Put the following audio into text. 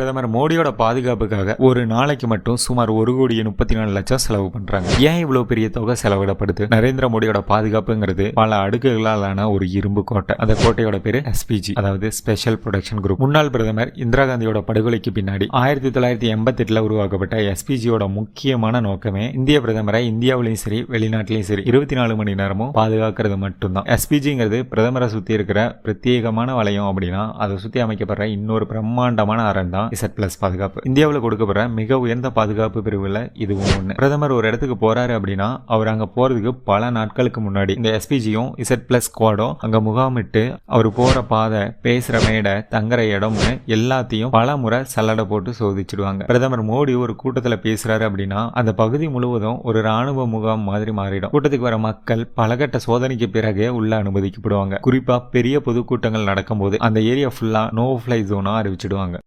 பிரதமர் மோடியோட பாதுகாப்புக்காக ஒரு நாளைக்கு மட்டும் சுமார் ஒரு கோடியே முப்பத்தி நாலு லட்சம் செலவு பண்றாங்க. ஏன் இவ்வளவு பெரிய தொகை செலவிடப்படுது? நரேந்திர மோடியோட பாதுகாப்புங்கிறது பல அடுக்குகளாலான ஒரு இரும்பு கோட்டை. அந்த கோட்டையோட பேரு எஸ்பிஜி அதாவது ஸ்பெஷல் ப்ரொடக்ஷன் குரூப் முன்னாள் பிரதமர் இந்திரா காந்தியோட படுகொலைக்கு பின்னாடி ஆயிரத்தி தொள்ளாயிரத்தி எண்பத்தி எட்டுல உருவாக்கப்பட்ட எஸ்பிஜியோட முக்கியமான நோக்கமே இந்திய பிரதமரை இந்தியாவிலையும் சரி வெளிநாட்டிலையும் சரி இருபத்தி நாலு மணி நேரமும் பாதுகாக்கிறது மட்டும்தான். எஸ்பிஜிங்கிறது பிரதமரை சுத்தி இருக்கிற பிரத்யேகமான வளையம் அப்படின்னா அதை சுத்தி அமைக்கப்படுற இன்னொரு பிரம்மாண்டமான அரண் தான் இசட் பிளஸ் பாதுகாப்பு. இந்தியாவில் கொடுக்கப்படுற மிக உயர்ந்த பாதுகாப்பு பிரிவில் இதுவும் ஒன்று பிரதமர் ஒரு இடத்துக்கு போறாரு அப்படின்னா அவர் அங்கே போறதுக்கு பல நாட்களுக்கு முன்னாடி இந்த எஸ்பிஜியும் இசட் பிளஸ் ஸ்குவாடும் அங்கே முகாமிட்டு அவர் போற பாதை பேசுற மேடை தங்குற இடம்னு எல்லாத்தையும் பல முறை சல்லடை போட்டு சோதிச்சிடுவாங்க. பிரதமர் மோடி ஒரு கூட்டத்தில் பேசுறாரு அப்படின்னா அந்த பகுதி முழுவதும் ஒரு ராணுவ முகாம் மாதிரி மாறிடும். கூட்டத்துக்கு வர மக்கள் பலகட்ட சோதனைக்கு பிறகே உள்ள அனுமதிக்கப்படுவாங்க. குறிப்பா பெரிய பொதுக்கூட்டங்கள் நடக்கும்போது அந்த ஏரியா ஃபுல்லா நோ ஃபிளை ஜோனா அறிவிச்சிடுவாங்க.